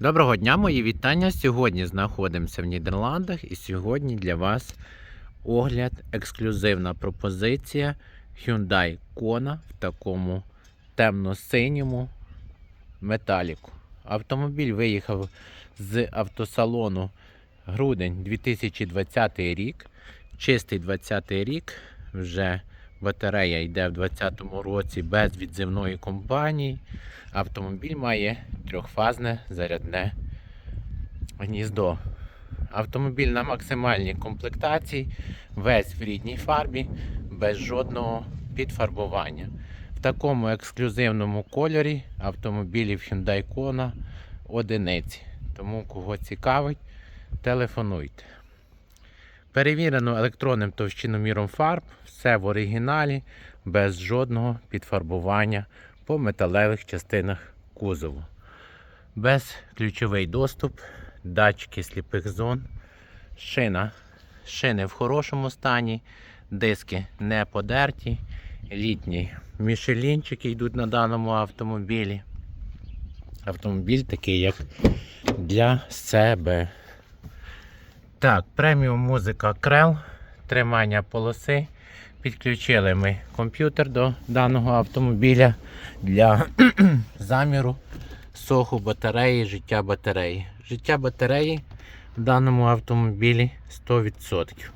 Доброго дня, мої вітання. Сьогодні знаходимося в Нідерландах і сьогодні для вас огляд, ексклюзивна пропозиція Hyundai Kona в такому темно-синьому металіку. Автомобіль виїхав з автосалону грудень 2020 рік. Чистий 20 рік. Вже батарея йде в 2020 році без відзивної компанії. Автомобіль має трьохфазне зарядне гніздо. Автомобіль на максимальній комплектації, весь в рідній фарбі, без жодного підфарбування. В такому ексклюзивному кольорі автомобілів Hyundai Kona одиниці. Тому кого цікавить, телефонуйте. Перевірено електронним товщиноміром фарб, все в оригіналі, без жодного підфарбування по металевих частинах кузову. Безключовий доступ, датчики сліпих зон, шина, шини в хорошому стані, диски не подерті, літні мішелінчики йдуть на даному автомобілі. Автомобіль такий, як для себе. Так, преміум музика Крел, тримання полоси. Підключили ми комп'ютер до даного автомобіля для заміру соху батареї, життя батареї. Життя батареї в даному автомобілі 100%.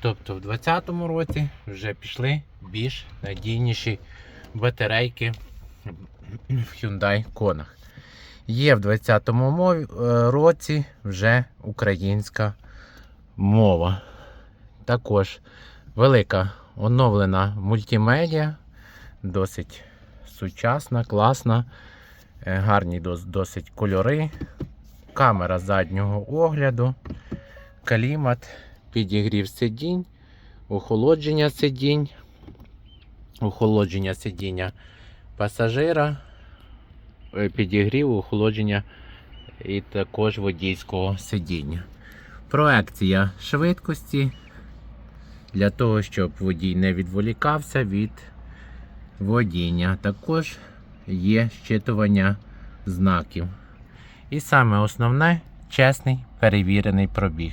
Тобто в 2020 році вже пішли більш надійніші батарейки в Hyundai Kona. Є в 2020 році вже українська мова. Також велика оновлена мультимедіа, досить сучасна, класна, е, гарні досить кольори, камера заднього огляду, клімат, підігрів сидінь, охолодження сидінь, охолодження сидіння пасажира, е, підігрів, охолодження і також водійського сидіння. Проекція швидкості для того, щоб водій не відволікався від водіння. Також є щитування знаків. І саме основне чесний перевірений пробіг.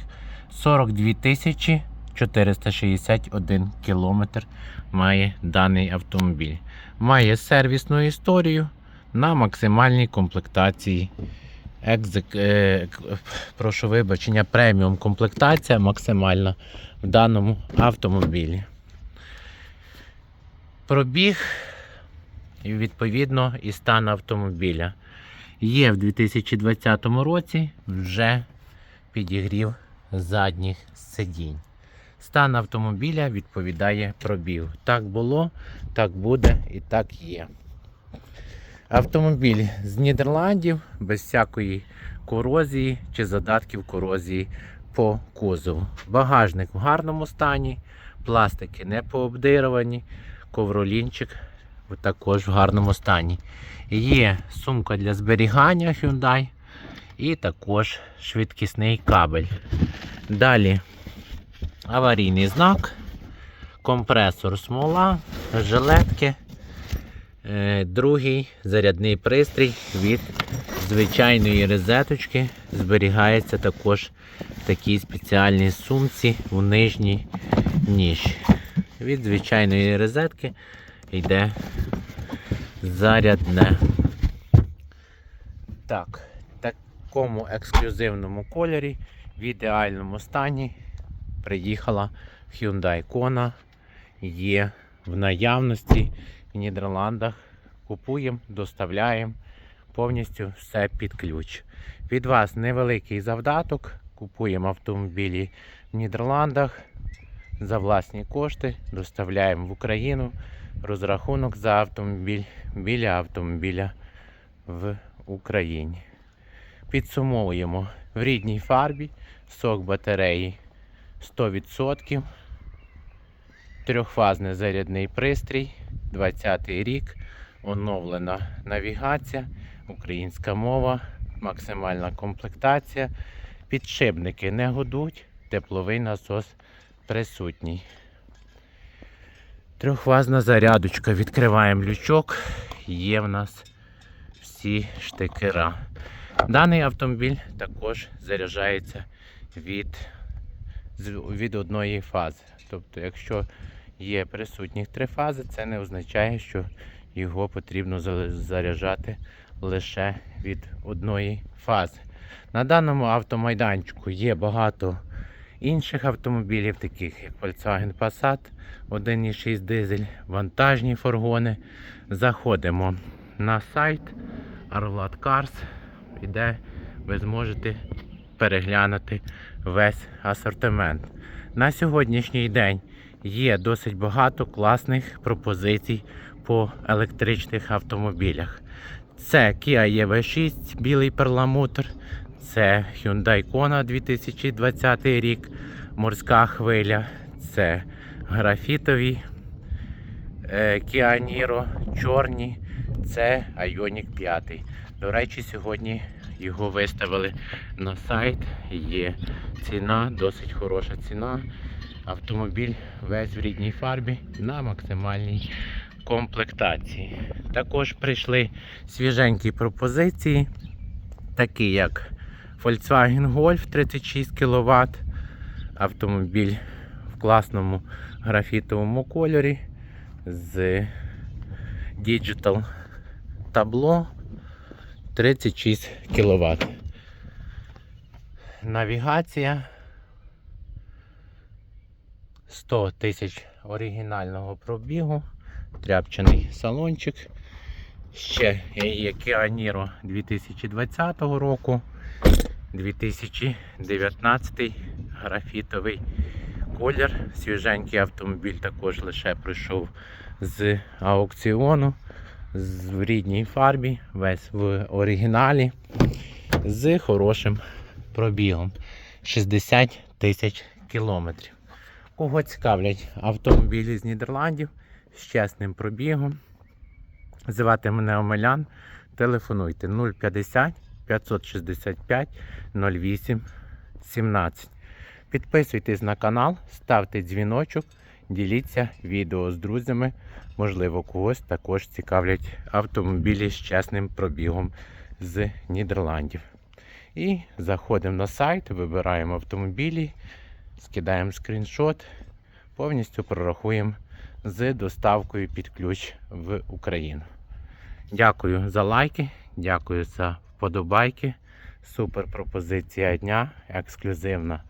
42 тисячі 461 кілометр має даний автомобіль. Має сервісну історію на максимальній комплектації. Екзек, е, прошу вибачення, преміум комплектація максимальна в даному автомобілі. Пробіг відповідно і стан автомобіля. Є в 2020 році вже підігрів задніх сидінь. Стан автомобіля відповідає пробігу. Так було, так буде і так є. Автомобіль з Нідерландів без всякої корозії чи задатків корозії по кузову. Багажник в гарному стані, пластики не пообдировані, ковролінчик також в гарному стані. Є сумка для зберігання Hyundai і також швидкісний кабель. Далі аварійний знак, компресор смола, жилетки. Е, Другий зарядний пристрій від звичайної розеточки зберігається також в такій спеціальній сумці у нижній ніші. Від звичайної розетки йде зарядне. Так, в такому ексклюзивному кольорі в ідеальному стані приїхала Hyundai Kona. Є в наявності в Нідерландах. Купуємо, доставляємо повністю все під ключ. Від вас невеликий завдаток. Купуємо автомобілі в Нідерландах за власні кошти, доставляємо в Україну. Розрахунок за автомобіль біля автомобіля в Україні. Підсумовуємо в рідній фарбі сок батареї 100%. Трьохфазний зарядний пристрій, 20-й рік, оновлена навігація, українська мова, максимальна комплектація. Підшипники не гудуть, тепловий насос присутній. Трьохфазна зарядочка. Відкриваємо лючок. Є в нас всі штикера. Даний автомобіль також заряджається від, від одної фази. Тобто, якщо є присутніх три фази, це не означає, що його потрібно заряджати лише від одної фази. На даному автомайданчику є багато інших автомобілів, таких як Volkswagen Passat, 1.6 дизель, вантажні фургони. Заходимо на сайт Arvlad Cars, де ви зможете переглянути весь асортимент. На сьогоднішній день є досить багато класних пропозицій по електричних автомобілях. Це Kia EV6, білий перламутр, це Hyundai Kona 2020 рік, морська хвиля, це графітові е, Kia Niro, чорні, це Ioniq 5. До речі, сьогодні його виставили на сайт. Є ціна, досить хороша ціна. Автомобіль весь в рідній фарбі на максимальній комплектації. Також прийшли свіженькі пропозиції, такі як Volkswagen Golf 36 кВт, автомобіль в класному графітовому кольорі з Digital табло 36 кВт. Навігація 100 тисяч оригінального пробігу, тряпчаний салончик. Ще є Kia Niro 2020 року, 2019 графітовий колір. Свіженький автомобіль також лише прийшов з аукціону в рідній фарбі, весь в оригіналі, з хорошим пробігом 60 тисяч кілометрів. Кого цікавлять автомобілі з Нідерландів з чесним пробігом. Звати мене Омелян. Телефонуйте 050 565 08 17. Підписуйтесь на канал, ставте дзвіночок, діліться відео з друзями. Можливо, когось також цікавлять автомобілі з чесним пробігом з Нідерландів. І заходимо на сайт, вибираємо автомобілі, скидаємо скріншот, повністю прорахуємо з доставкою під ключ в Україну. Дякую за лайки, дякую за вподобайки. Супер пропозиція дня, ексклюзивна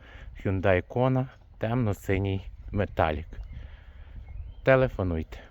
Hyundai Kona, темно-синій металік. Телефонуйте.